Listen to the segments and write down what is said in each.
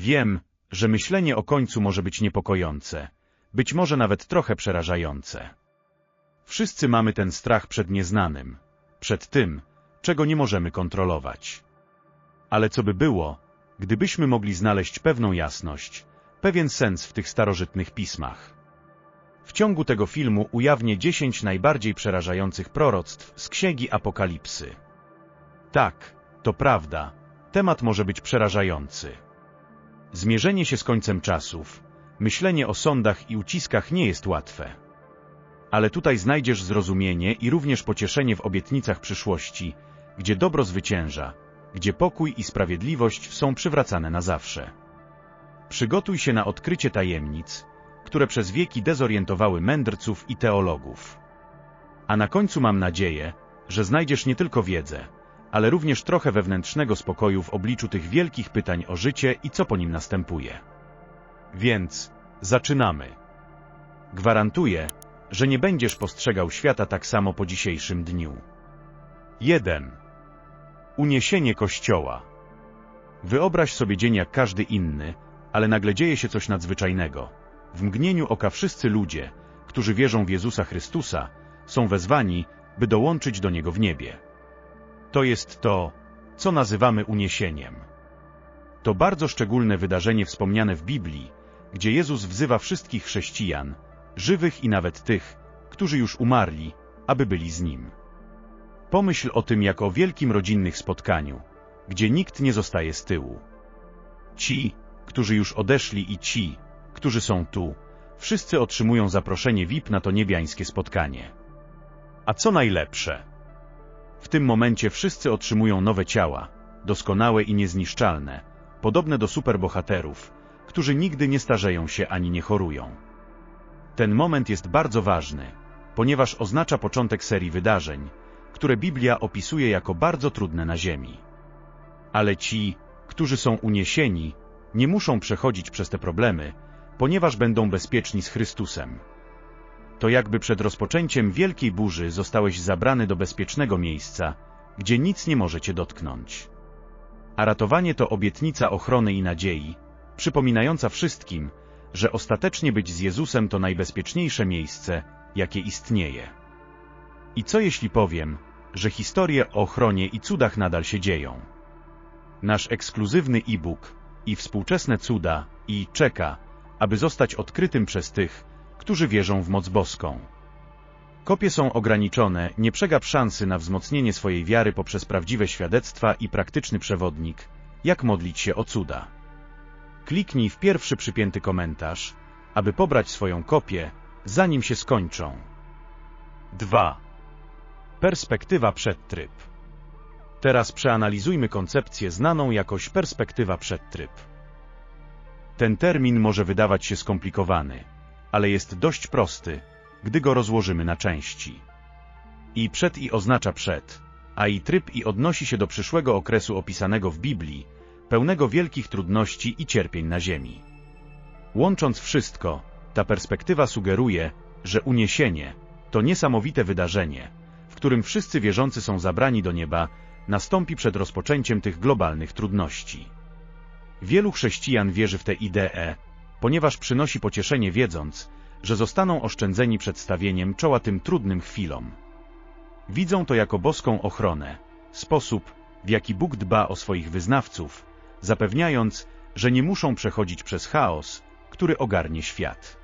Wiem, że myślenie o końcu może być niepokojące, być może nawet trochę przerażające. Wszyscy mamy ten strach przed nieznanym, przed tym, czego nie możemy kontrolować. Ale co by było, gdybyśmy mogli znaleźć pewną jasność, pewien sens w tych starożytnych pismach? W ciągu tego filmu ujawnię 10 najbardziej przerażających proroctw z Księgi Apokalipsy. Tak, to prawda, temat może być przerażający. Zmierzenie się z końcem czasów, myślenie o sądach i uciskach nie jest łatwe. Ale tutaj znajdziesz zrozumienie i również pocieszenie w obietnicach przyszłości, gdzie dobro zwycięża, gdzie pokój i sprawiedliwość są przywracane na zawsze. Przygotuj się na odkrycie tajemnic, które przez wieki dezorientowały mędrców i teologów. A na końcu mam nadzieję, że znajdziesz nie tylko wiedzę, ale również trochę wewnętrznego spokoju w obliczu tych wielkich pytań o życie i co po nim następuje. Więc, zaczynamy. Gwarantuję, że nie będziesz postrzegał świata tak samo po dzisiejszym dniu. 1. Uniesienie Kościoła. Wyobraź sobie dzień jak każdy inny, ale nagle dzieje się coś nadzwyczajnego. W mgnieniu oka wszyscy ludzie, którzy wierzą w Jezusa Chrystusa, są wezwani, by dołączyć do Niego w niebie. To jest to, co nazywamy uniesieniem. To bardzo szczególne wydarzenie wspomniane w Biblii, gdzie Jezus wzywa wszystkich chrześcijan, żywych i nawet tych, którzy już umarli, aby byli z Nim. Pomyśl o tym jako o wielkim rodzinnych spotkaniu, gdzie nikt nie zostaje z tyłu. Ci, którzy już odeszli i ci, którzy są tu, wszyscy otrzymują zaproszenie VIP na to niebiańskie spotkanie. A co najlepsze? W tym momencie wszyscy otrzymują nowe ciała, doskonałe i niezniszczalne, podobne do superbohaterów, którzy nigdy nie starzeją się ani nie chorują. Ten moment jest bardzo ważny, ponieważ oznacza początek serii wydarzeń, które Biblia opisuje jako bardzo trudne na ziemi. Ale ci, którzy są uniesieni, nie muszą przechodzić przez te problemy, ponieważ będą bezpieczni z Chrystusem. To jakby przed rozpoczęciem wielkiej burzy zostałeś zabrany do bezpiecznego miejsca, gdzie nic nie może cię dotknąć. A ratowanie to obietnica ochrony i nadziei, przypominająca wszystkim, że ostatecznie być z Jezusem to najbezpieczniejsze miejsce, jakie istnieje. I co jeśli powiem, że historie o ochronie i cudach nadal się dzieją? Nasz ekskluzywny e-book i współczesne cuda i czeka, aby zostać odkrytym przez tych, którzy wierzą w moc boską. Kopie są ograniczone, nie przegap szansy na wzmocnienie swojej wiary poprzez prawdziwe świadectwa i praktyczny przewodnik, jak modlić się o cuda. Kliknij w pierwszy przypięty komentarz, aby pobrać swoją kopię, zanim się skończą. 2. Perspektywa przedtryb. Teraz przeanalizujmy koncepcję znaną jakoś perspektywa przedtryb. Ten termin może wydawać się skomplikowany, ale jest dość prosty, gdy go rozłożymy na części. I przed i oznacza przed, a i tryb i odnosi się do przyszłego okresu opisanego w Biblii, pełnego wielkich trudności i cierpień na ziemi. Łącząc wszystko, ta perspektywa sugeruje, że uniesienie to niesamowite wydarzenie, w którym wszyscy wierzący są zabrani do nieba, nastąpi przed rozpoczęciem tych globalnych trudności. Wielu chrześcijan wierzy w tę ideę, ponieważ przynosi pocieszenie wiedząc, że zostaną oszczędzeni przedstawieniem czoła tym trudnym chwilom. Widzą to jako boską ochronę, sposób, w jaki Bóg dba o swoich wyznawców, zapewniając, że nie muszą przechodzić przez chaos, który ogarnie świat.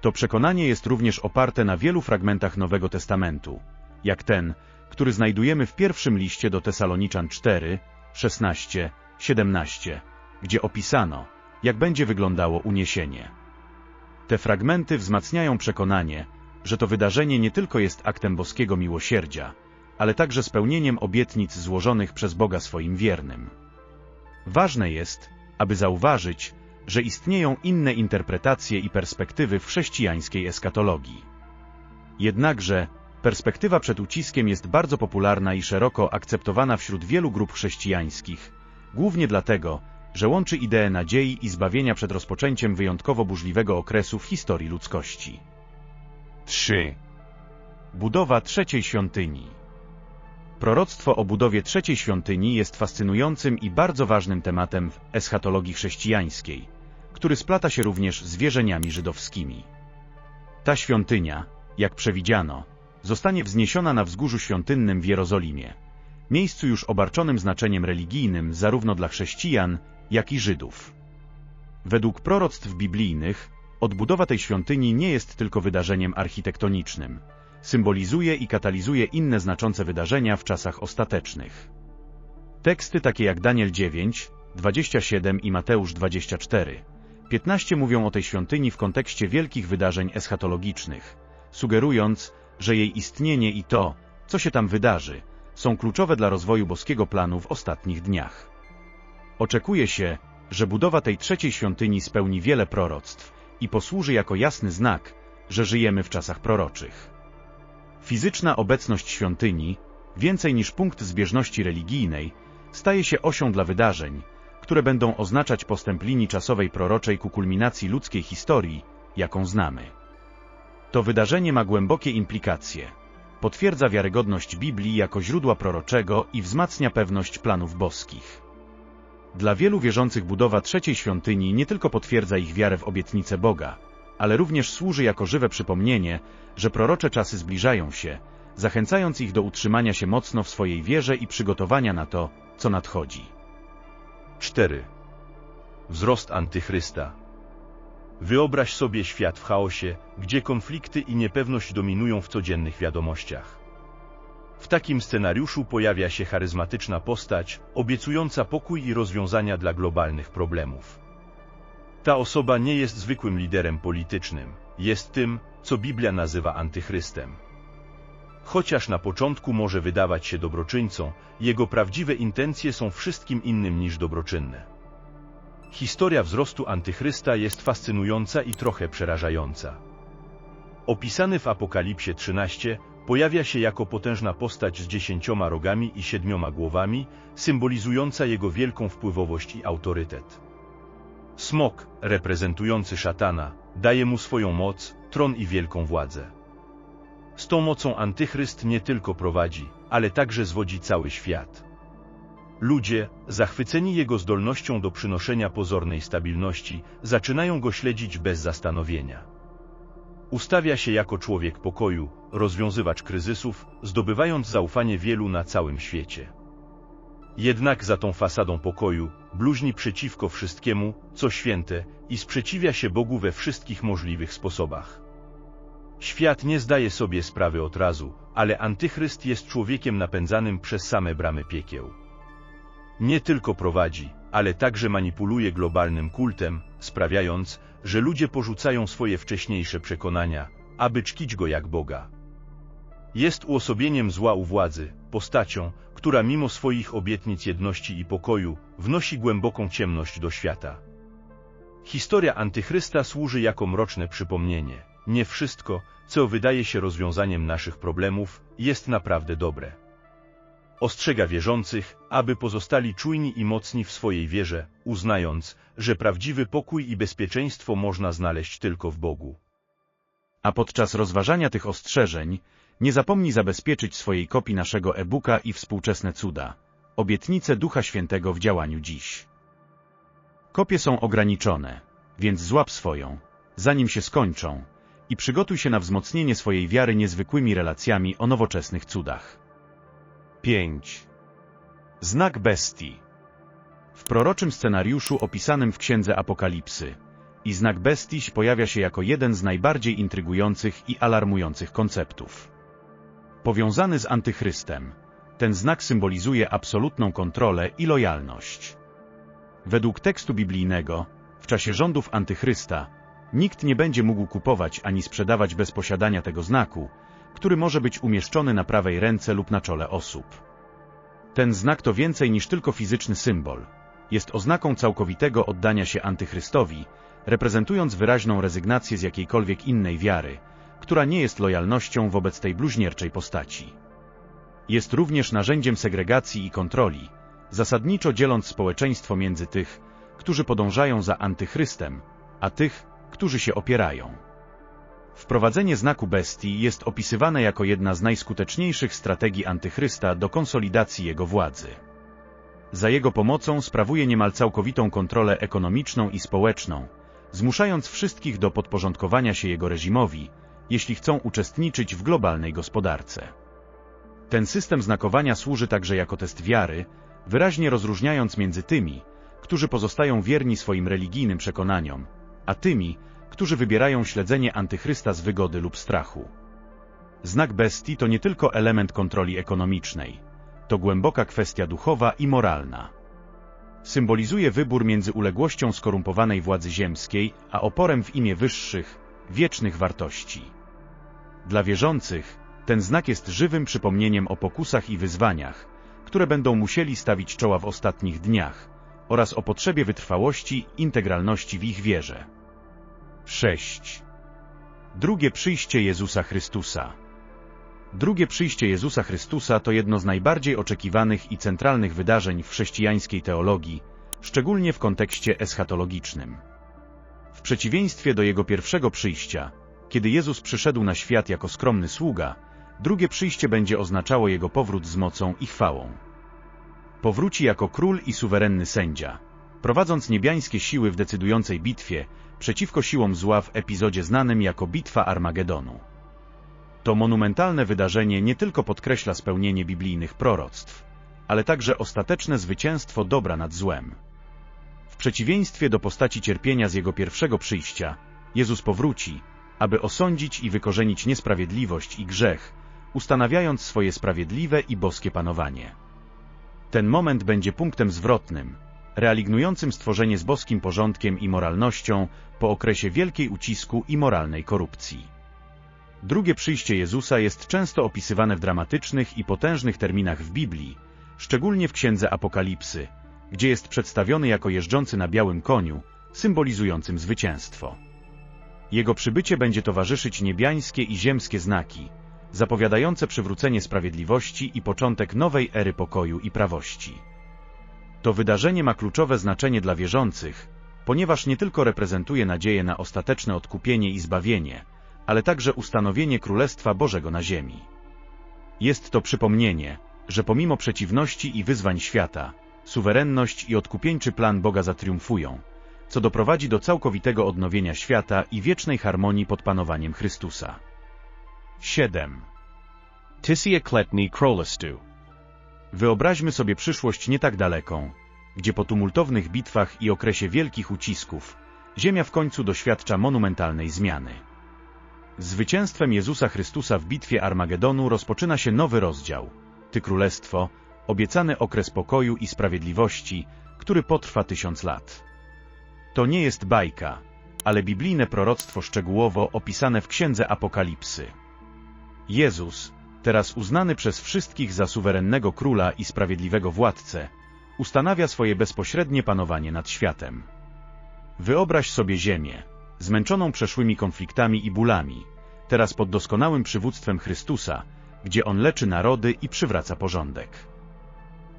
To przekonanie jest również oparte na wielu fragmentach Nowego Testamentu, jak ten, który znajdujemy w pierwszym liście do Tesaloniczan 4, 16, 17, gdzie opisano, jak będzie wyglądało uniesienie. Te fragmenty wzmacniają przekonanie, że to wydarzenie nie tylko jest aktem boskiego miłosierdzia, ale także spełnieniem obietnic złożonych przez Boga swoim wiernym. Ważne jest, aby zauważyć, że istnieją inne interpretacje i perspektywy w chrześcijańskiej eskatologii. Jednakże, perspektywa przed uciskiem jest bardzo popularna i szeroko akceptowana wśród wielu grup chrześcijańskich, głównie dlatego, że łączy ideę nadziei i zbawienia przed rozpoczęciem wyjątkowo burzliwego okresu w historii ludzkości. 3. Budowa trzeciej świątyni Proroctwo o budowie trzeciej świątyni jest fascynującym i bardzo ważnym tematem w eschatologii chrześcijańskiej, który splata się również z wierzeniami żydowskimi. Ta świątynia, jak przewidziano, zostanie wzniesiona na wzgórzu świątynnym w Jerozolimie, miejscu już obarczonym znaczeniem religijnym zarówno dla chrześcijan, jak i Żydów. Według proroctw biblijnych, odbudowa tej świątyni nie jest tylko wydarzeniem architektonicznym, symbolizuje i katalizuje inne znaczące wydarzenia w czasach ostatecznych. Teksty takie jak Daniel 9, 27 i Mateusz 24, 15 mówią o tej świątyni w kontekście wielkich wydarzeń eschatologicznych, sugerując, że jej istnienie i to, co się tam wydarzy, są kluczowe dla rozwoju boskiego planu w ostatnich dniach. Oczekuje się, że budowa tej trzeciej świątyni spełni wiele proroctw i posłuży jako jasny znak, że żyjemy w czasach proroczych. Fizyczna obecność świątyni, więcej niż punkt zbieżności religijnej, staje się osią dla wydarzeń, które będą oznaczać postęp linii czasowej proroczej ku kulminacji ludzkiej historii, jaką znamy. To wydarzenie ma głębokie implikacje. Potwierdza wiarygodność Biblii jako źródła proroczego i wzmacnia pewność planów boskich. Dla wielu wierzących budowa trzeciej świątyni nie tylko potwierdza ich wiarę w obietnicę Boga, ale również służy jako żywe przypomnienie, że prorocze czasy zbliżają się, zachęcając ich do utrzymania się mocno w swojej wierze i przygotowania na to, co nadchodzi. 4. Wzrost antychrysta. Wyobraź sobie świat w chaosie, gdzie konflikty i niepewność dominują w codziennych wiadomościach. W takim scenariuszu pojawia się charyzmatyczna postać, obiecująca pokój i rozwiązania dla globalnych problemów. Ta osoba nie jest zwykłym liderem politycznym, jest tym, co Biblia nazywa antychrystem. Chociaż na początku może wydawać się dobroczyńcą, jego prawdziwe intencje są wszystkim innym niż dobroczynne. Historia wzrostu antychrysta jest fascynująca i trochę przerażająca. Opisany w Apokalipsie 13, pojawia się jako potężna postać z dziesięcioma rogami i siedmioma głowami, symbolizująca jego wielką wpływowość i autorytet. Smok, reprezentujący szatana, daje mu swoją moc, tron i wielką władzę. Z tą mocą antychryst nie tylko prowadzi, ale także zwodzi cały świat. Ludzie, zachwyceni jego zdolnością do przynoszenia pozornej stabilności, zaczynają go śledzić bez zastanowienia. Ustawia się jako człowiek pokoju, rozwiązywacz kryzysów, zdobywając zaufanie wielu na całym świecie. Jednak za tą fasadą pokoju bluźni przeciwko wszystkiemu, co święte, i sprzeciwia się Bogu we wszystkich możliwych sposobach. Świat nie zdaje sobie sprawy od razu, ale antychryst jest człowiekiem napędzanym przez same bramy piekieł. Nie tylko prowadzi, ale także manipuluje globalnym kultem, sprawiając, że ludzie porzucają swoje wcześniejsze przekonania, aby czcić go jak Boga. Jest uosobieniem zła u władzy, postacią, która mimo swoich obietnic jedności i pokoju, wnosi głęboką ciemność do świata. Historia antychrysta służy jako mroczne przypomnienie. Nie wszystko, co wydaje się rozwiązaniem naszych problemów, jest naprawdę dobre. Ostrzega wierzących, aby pozostali czujni i mocni w swojej wierze, uznając, że prawdziwy pokój i bezpieczeństwo można znaleźć tylko w Bogu. A podczas rozważania tych ostrzeżeń, nie zapomnij zabezpieczyć swojej kopii naszego e-booka i współczesne cuda. Obietnice Ducha Świętego w działaniu dziś. Kopie są ograniczone, więc złap swoją, zanim się skończą, i przygotuj się na wzmocnienie swojej wiary niezwykłymi relacjami o nowoczesnych cudach. 5. Znak bestii. W proroczym scenariuszu opisanym w Księdze Apokalipsy i znak bestii pojawia się jako jeden z najbardziej intrygujących i alarmujących konceptów. Powiązany z antychrystem, ten znak symbolizuje absolutną kontrolę i lojalność. Według tekstu biblijnego, w czasie rządów antychrysta, nikt nie będzie mógł kupować ani sprzedawać bez posiadania tego znaku, który może być umieszczony na prawej ręce lub na czole osób. Ten znak to więcej niż tylko fizyczny symbol. Jest oznaką całkowitego oddania się antychrystowi, reprezentując wyraźną rezygnację z jakiejkolwiek innej wiary, która nie jest lojalnością wobec tej bluźnierczej postaci. Jest również narzędziem segregacji i kontroli, zasadniczo dzieląc społeczeństwo między tych, którzy podążają za antychrystem, a tych, którzy się opierają. Wprowadzenie znaku bestii jest opisywane jako jedna z najskuteczniejszych strategii antychrysta do konsolidacji jego władzy. Za jego pomocą sprawuje niemal całkowitą kontrolę ekonomiczną i społeczną, zmuszając wszystkich do podporządkowania się jego reżimowi, jeśli chcą uczestniczyć w globalnej gospodarce. Ten system znakowania służy także jako test wiary, wyraźnie rozróżniając między tymi, którzy pozostają wierni swoim religijnym przekonaniom, a tymi, którzy wybierają śledzenie antychrysta z wygody lub strachu. Znak bestii to nie tylko element kontroli ekonomicznej, to głęboka kwestia duchowa i moralna. Symbolizuje wybór między uległością skorumpowanej władzy ziemskiej, a oporem w imię wyższych, wiecznych wartości. Dla wierzących, ten znak jest żywym przypomnieniem o pokusach i wyzwaniach, które będą musieli stawić czoła w ostatnich dniach, oraz o potrzebie wytrwałości, integralności w ich wierze. 6. Drugie przyjście Jezusa Chrystusa. Drugie przyjście Jezusa Chrystusa to jedno z najbardziej oczekiwanych i centralnych wydarzeń w chrześcijańskiej teologii, szczególnie w kontekście eschatologicznym. W przeciwieństwie do jego pierwszego przyjścia, kiedy Jezus przyszedł na świat jako skromny sługa, drugie przyjście będzie oznaczało jego powrót z mocą i chwałą. Powróci jako król i suwerenny sędzia, prowadząc niebiańskie siły w decydującej bitwie przeciwko siłom zła w epizodzie znanym jako Bitwa Armagedonu. To monumentalne wydarzenie nie tylko podkreśla spełnienie biblijnych proroctw, ale także ostateczne zwycięstwo dobra nad złem. W przeciwieństwie do postaci cierpienia z jego pierwszego przyjścia, Jezus powróci, aby osądzić i wykorzenić niesprawiedliwość i grzech, ustanawiając swoje sprawiedliwe i boskie panowanie. Ten moment będzie punktem zwrotnym, relignującym stworzenie z boskim porządkiem i moralnością po okresie wielkiej ucisku i moralnej korupcji. Drugie przyjście Jezusa jest często opisywane w dramatycznych i potężnych terminach w Biblii, szczególnie w Księdze Apokalipsy, gdzie jest przedstawiony jako jeżdżący na białym koniu, symbolizującym zwycięstwo. Jego przybycie będzie towarzyszyć niebiańskie i ziemskie znaki, zapowiadające przywrócenie sprawiedliwości i początek nowej ery pokoju i prawości. To wydarzenie ma kluczowe znaczenie dla wierzących, ponieważ nie tylko reprezentuje nadzieję na ostateczne odkupienie i zbawienie, ale także ustanowienie Królestwa Bożego na ziemi. Jest to przypomnienie, że pomimo przeciwności i wyzwań świata, suwerenność i odkupieńczy plan Boga zatriumfują, co doprowadzi do całkowitego odnowienia świata i wiecznej harmonii pod panowaniem Chrystusa. 7. Tisia kletni krolastu. Wyobraźmy sobie przyszłość nie tak daleką, gdzie po tumultownych bitwach i okresie wielkich ucisków, Ziemia w końcu doświadcza monumentalnej zmiany. Zwycięstwem Jezusa Chrystusa w bitwie Armagedonu rozpoczyna się nowy rozdział, Ty Królestwo, obiecany okres pokoju i sprawiedliwości, który potrwa tysiąc lat. To nie jest bajka, ale biblijne proroctwo szczegółowo opisane w Księdze Apokalipsy. Jezus, teraz uznany przez wszystkich za suwerennego króla i sprawiedliwego władcę, ustanawia swoje bezpośrednie panowanie nad światem. Wyobraź sobie Ziemię, zmęczoną przeszłymi konfliktami i bólami, teraz pod doskonałym przywództwem Chrystusa, gdzie On leczy narody i przywraca porządek.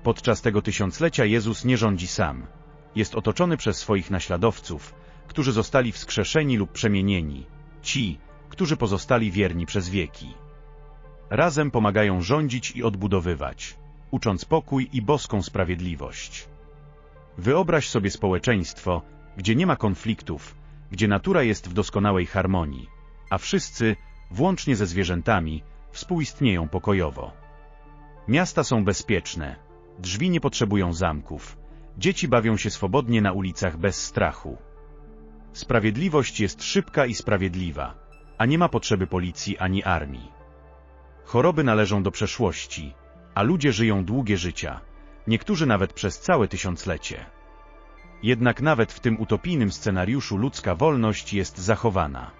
Podczas tego tysiąclecia Jezus nie rządzi sam. Jest otoczony przez swoich naśladowców, którzy zostali wskrzeszeni lub przemienieni, ci, którzy pozostali wierni przez wieki. Razem pomagają rządzić i odbudowywać, ucząc pokój i boską sprawiedliwość. Wyobraź sobie społeczeństwo, gdzie nie ma konfliktów, gdzie natura jest w doskonałej harmonii, a wszyscy, włącznie ze zwierzętami, współistnieją pokojowo. Miasta są bezpieczne, drzwi nie potrzebują zamków, dzieci bawią się swobodnie na ulicach bez strachu. Sprawiedliwość jest szybka i sprawiedliwa, a nie ma potrzeby policji ani armii. Choroby należą do przeszłości, a ludzie żyją długie życia, niektórzy nawet przez całe tysiąclecie. Jednak nawet w tym utopijnym scenariuszu ludzka wolność jest zachowana.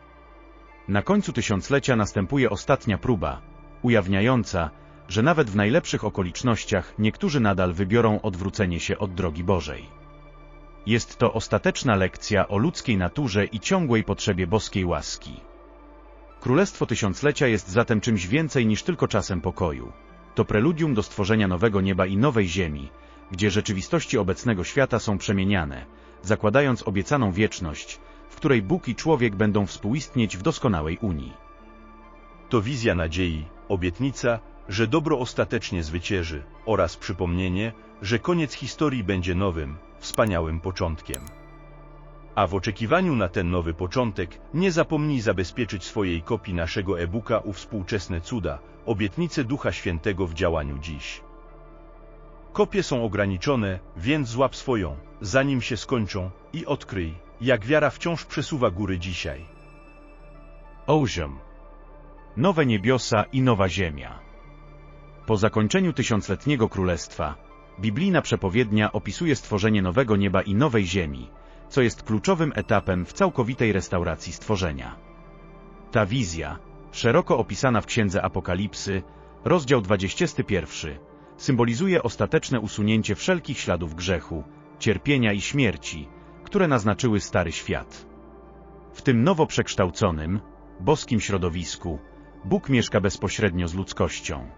Na końcu tysiąclecia następuje ostatnia próba, ujawniająca, że nawet w najlepszych okolicznościach niektórzy nadal wybiorą odwrócenie się od drogi Bożej. Jest to ostateczna lekcja o ludzkiej naturze i ciągłej potrzebie boskiej łaski. Królestwo Tysiąclecia jest zatem czymś więcej niż tylko czasem pokoju. To preludium do stworzenia nowego nieba i nowej ziemi, gdzie rzeczywistości obecnego świata są przemieniane, zakładając obiecaną wieczność, w której Bóg i człowiek będą współistnieć w doskonałej unii. To wizja nadziei, obietnica, że dobro ostatecznie zwycięży oraz przypomnienie, że koniec historii będzie nowym, wspaniałym początkiem. A w oczekiwaniu na ten nowy początek, nie zapomnij zabezpieczyć swojej kopii naszego e-booka u współczesne cuda, obietnice Ducha Świętego w działaniu dziś. Kopie są ograniczone, więc złap swoją, zanim się skończą, i odkryj, jak wiara wciąż przesuwa góry dzisiaj. Ozium. Nowe niebiosa i nowa ziemia. Po zakończeniu tysiącletniego królestwa, biblijna przepowiednia opisuje stworzenie nowego nieba i nowej ziemi, co jest kluczowym etapem w całkowitej restauracji stworzenia. Ta wizja, szeroko opisana w Księdze Apokalipsy, rozdział 21, symbolizuje ostateczne usunięcie wszelkich śladów grzechu, cierpienia i śmierci, które naznaczyły Stary Świat. W tym nowo przekształconym, boskim środowisku, Bóg mieszka bezpośrednio z ludzkością.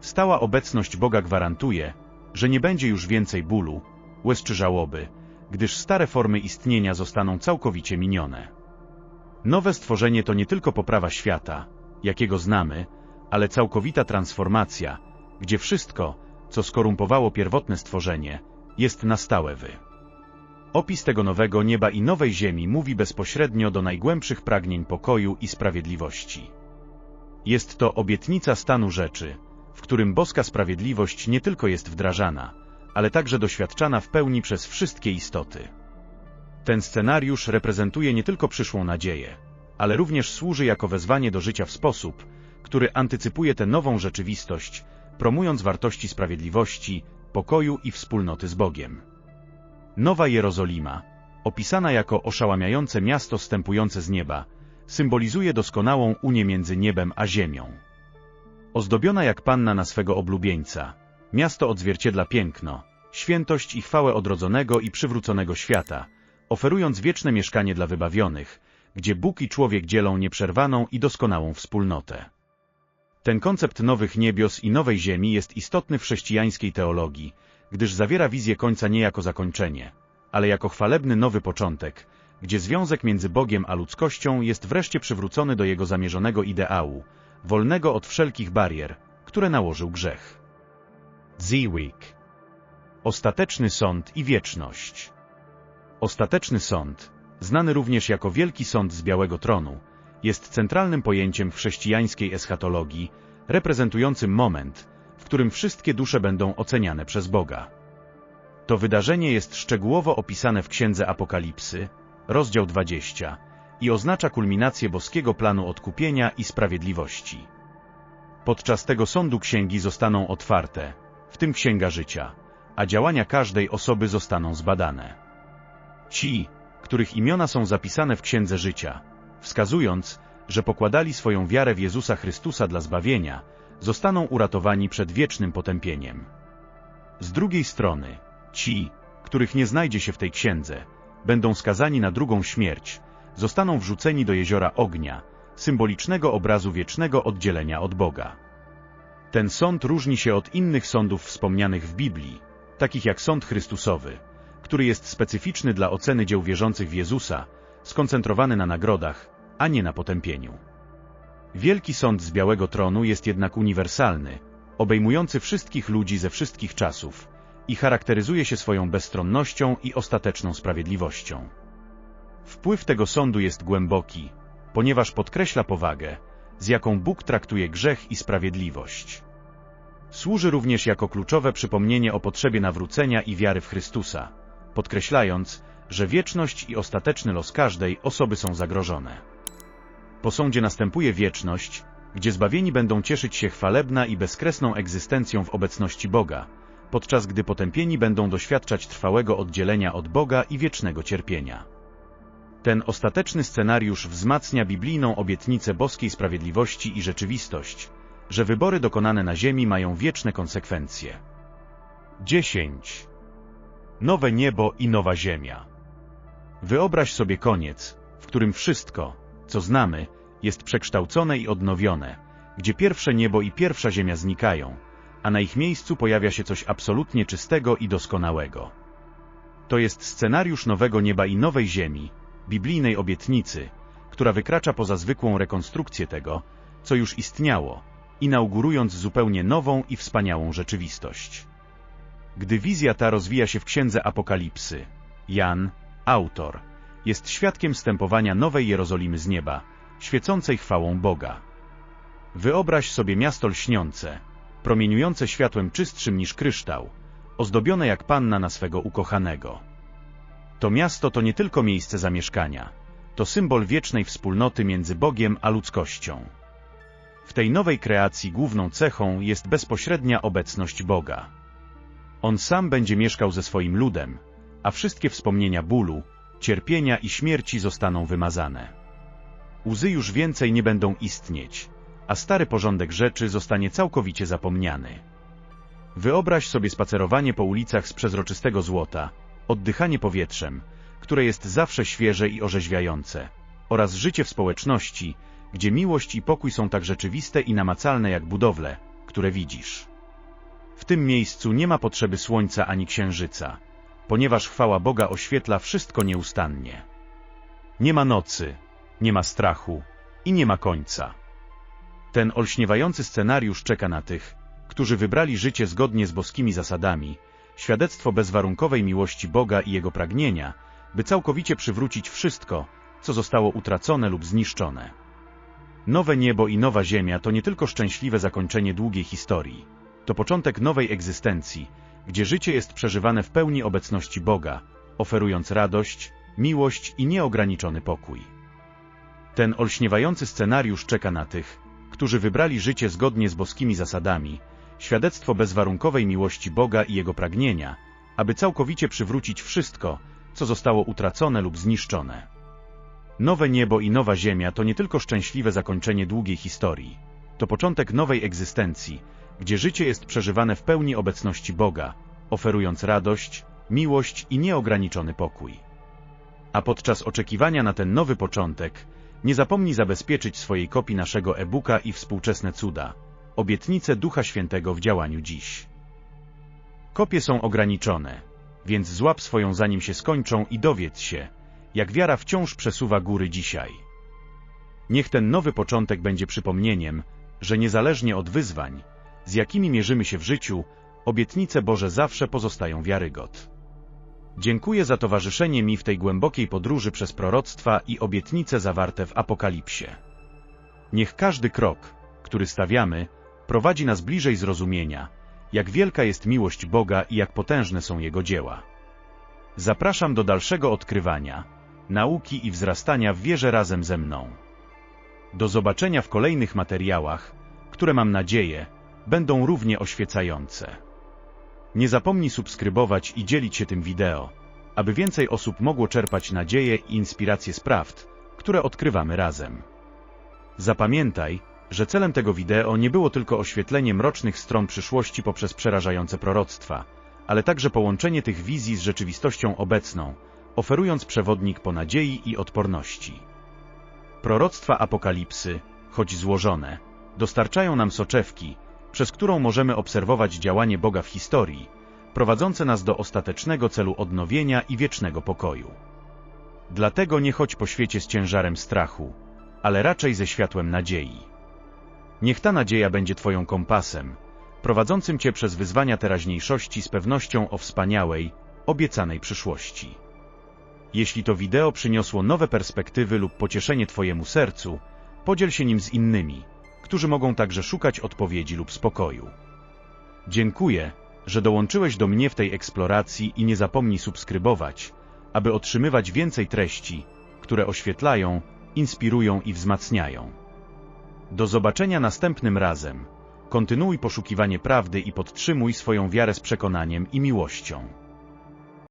Stała obecność Boga gwarantuje, że nie będzie już więcej bólu, łez czy żałoby, gdyż stare formy istnienia zostaną całkowicie minione. Nowe stworzenie to nie tylko poprawa świata, jakiego znamy, ale całkowita transformacja, gdzie wszystko, co skorumpowało pierwotne stworzenie, jest na stałe wy. Opis tego nowego nieba i nowej ziemi mówi bezpośrednio do najgłębszych pragnień pokoju i sprawiedliwości. Jest to obietnica stanu rzeczy, w którym boska sprawiedliwość nie tylko jest wdrażana, ale także doświadczana w pełni przez wszystkie istoty. Ten scenariusz reprezentuje nie tylko przyszłą nadzieję, ale również służy jako wezwanie do życia w sposób, który antycypuje tę nową rzeczywistość, promując wartości sprawiedliwości, pokoju i wspólnoty z Bogiem. Nowa Jerozolima, opisana jako oszałamiające miasto stępujące z nieba, symbolizuje doskonałą unię między niebem a ziemią. Ozdobiona jak panna na swego oblubieńca, miasto odzwierciedla piękno, świętość i chwałę odrodzonego i przywróconego świata, oferując wieczne mieszkanie dla wybawionych, gdzie Bóg i człowiek dzielą nieprzerwaną i doskonałą wspólnotę. Ten koncept nowych niebios i nowej ziemi jest istotny w chrześcijańskiej teologii, gdyż zawiera wizję końca nie jako zakończenie, ale jako chwalebny nowy początek, gdzie związek między Bogiem a ludzkością jest wreszcie przywrócony do jego zamierzonego ideału, wolnego od wszelkich barier, które nałożył grzech. Ziwik. Ostateczny sąd i wieczność. Ostateczny sąd, znany również jako Wielki Sąd z Białego Tronu, jest centralnym pojęciem w chrześcijańskiej eschatologii, reprezentującym moment, w którym wszystkie dusze będą oceniane przez Boga. To wydarzenie jest szczegółowo opisane w Księdze Apokalipsy, rozdział 20, i oznacza kulminację boskiego planu odkupienia i sprawiedliwości. Podczas tego sądu księgi zostaną otwarte, w tym księga życia, a działania każdej osoby zostaną zbadane. Ci, których imiona są zapisane w księdze życia, wskazując, że pokładali swoją wiarę w Jezusa Chrystusa dla zbawienia, zostaną uratowani przed wiecznym potępieniem. Z drugiej strony, ci, których nie znajdzie się w tej księdze, będą skazani na drugą śmierć, zostaną wrzuceni do jeziora ognia, symbolicznego obrazu wiecznego oddzielenia od Boga. Ten sąd różni się od innych sądów wspomnianych w Biblii, takich jak sąd Chrystusowy, który jest specyficzny dla oceny dzieł wierzących w Jezusa, skoncentrowany na nagrodach, a nie na potępieniu. Wielki Sąd z Białego Tronu jest jednak uniwersalny, obejmujący wszystkich ludzi ze wszystkich czasów i charakteryzuje się swoją bezstronnością i ostateczną sprawiedliwością. Wpływ tego sądu jest głęboki, ponieważ podkreśla powagę, z jaką Bóg traktuje grzech i sprawiedliwość. Służy również jako kluczowe przypomnienie o potrzebie nawrócenia i wiary w Chrystusa, podkreślając, że wieczność i ostateczny los każdej osoby są zagrożone. Po sądzie następuje wieczność, gdzie zbawieni będą cieszyć się chwalebna i bezkresną egzystencją w obecności Boga, podczas gdy potępieni będą doświadczać trwałego oddzielenia od Boga i wiecznego cierpienia. Ten ostateczny scenariusz wzmacnia biblijną obietnicę boskiej sprawiedliwości i rzeczywistość, że wybory dokonane na ziemi mają wieczne konsekwencje. 10. Nowe niebo i nowa ziemia. Wyobraź sobie koniec, w którym wszystko, co znamy, jest przekształcone i odnowione, gdzie pierwsze niebo i pierwsza ziemia znikają, a na ich miejscu pojawia się coś absolutnie czystego i doskonałego. To jest scenariusz nowego nieba i nowej ziemi, biblijnej obietnicy, która wykracza poza zwykłą rekonstrukcję tego, co już istniało, inaugurując zupełnie nową i wspaniałą rzeczywistość. Gdy wizja ta rozwija się w księdze Apokalipsy, Jan, autor, jest świadkiem stępowania nowej Jerozolimy z nieba, świecącej chwałą Boga. Wyobraź sobie miasto lśniące, promieniujące światłem czystszym niż kryształ, ozdobione jak panna na swego ukochanego. To miasto to nie tylko miejsce zamieszkania, to symbol wiecznej wspólnoty między Bogiem a ludzkością. W tej nowej kreacji główną cechą jest bezpośrednia obecność Boga. On sam będzie mieszkał ze swoim ludem, a wszystkie wspomnienia bólu, cierpienia i śmierci zostaną wymazane. Łzy już więcej nie będą istnieć, a stary porządek rzeczy zostanie całkowicie zapomniany. Wyobraź sobie spacerowanie po ulicach z przezroczystego złota, oddychanie powietrzem, które jest zawsze świeże i orzeźwiające, oraz życie w społeczności, gdzie miłość i pokój są tak rzeczywiste i namacalne jak budowle, które widzisz. W tym miejscu nie ma potrzeby słońca ani księżyca, ponieważ chwała Boga oświetla wszystko nieustannie. Nie ma nocy, nie ma strachu i nie ma końca. Ten olśniewający scenariusz czeka na tych, którzy wybrali życie zgodnie z boskimi zasadami, świadectwo bezwarunkowej miłości Boga i Jego pragnienia, by całkowicie przywrócić wszystko, co zostało utracone lub zniszczone. Nowe niebo i nowa ziemia to nie tylko szczęśliwe zakończenie długiej historii, to początek nowej egzystencji, gdzie życie jest przeżywane w pełni obecności Boga, oferując radość, miłość i nieograniczony pokój. Ten olśniewający scenariusz czeka na tych, którzy wybrali życie zgodnie z boskimi zasadami, świadectwo bezwarunkowej miłości Boga i Jego pragnienia, aby całkowicie przywrócić wszystko, co zostało utracone lub zniszczone. Nowe niebo i nowa ziemia to nie tylko szczęśliwe zakończenie długiej historii, to początek nowej egzystencji, gdzie życie jest przeżywane w pełni obecności Boga, oferując radość, miłość i nieograniczony pokój. A podczas oczekiwania na ten nowy początek, nie zapomnij zabezpieczyć swojej kopii naszego e-booka i współczesne cuda, obietnice Ducha Świętego w działaniu dziś. Kopie są ograniczone, więc złap swoją zanim się skończą i dowiedz się, jak wiara wciąż przesuwa góry dzisiaj. Niech ten nowy początek będzie przypomnieniem, że niezależnie od wyzwań, z jakimi mierzymy się w życiu, obietnice Boże zawsze pozostają wiarygot. Dziękuję za towarzyszenie mi w tej głębokiej podróży przez proroctwa i obietnice zawarte w Apokalipsie. Niech każdy krok, który stawiamy, prowadzi nas bliżej zrozumienia, jak wielka jest miłość Boga i jak potężne są Jego dzieła. Zapraszam do dalszego odkrywania, nauki i wzrastania w wierze razem ze mną. Do zobaczenia w kolejnych materiałach, które mam nadzieję, będą równie oświecające. Nie zapomnij subskrybować i dzielić się tym wideo, aby więcej osób mogło czerpać nadzieję i inspirację z prawd, które odkrywamy razem. Zapamiętaj, że celem tego wideo nie było tylko oświetlenie mrocznych stron przyszłości poprzez przerażające proroctwa, ale także połączenie tych wizji z rzeczywistością obecną, oferując przewodnik po nadziei i odporności. Proroctwa apokalipsy, choć złożone, dostarczają nam soczewki, przez którą możemy obserwować działanie Boga w historii, prowadzące nas do ostatecznego celu odnowienia i wiecznego pokoju. Dlatego nie chodź po świecie z ciężarem strachu, ale raczej ze światłem nadziei. Niech ta nadzieja będzie Twoją kompasem, prowadzącym Cię przez wyzwania teraźniejszości z pewnością o wspaniałej, obiecanej przyszłości. Jeśli to wideo przyniosło nowe perspektywy lub pocieszenie Twojemu sercu, podziel się nim z innymi, którzy mogą także szukać odpowiedzi lub spokoju. Dziękuję, że dołączyłeś do mnie w tej eksploracji i nie zapomnij subskrybować, aby otrzymywać więcej treści, które oświetlają, inspirują i wzmacniają. Do zobaczenia następnym razem. Kontynuuj poszukiwanie prawdy i podtrzymuj swoją wiarę z przekonaniem i miłością.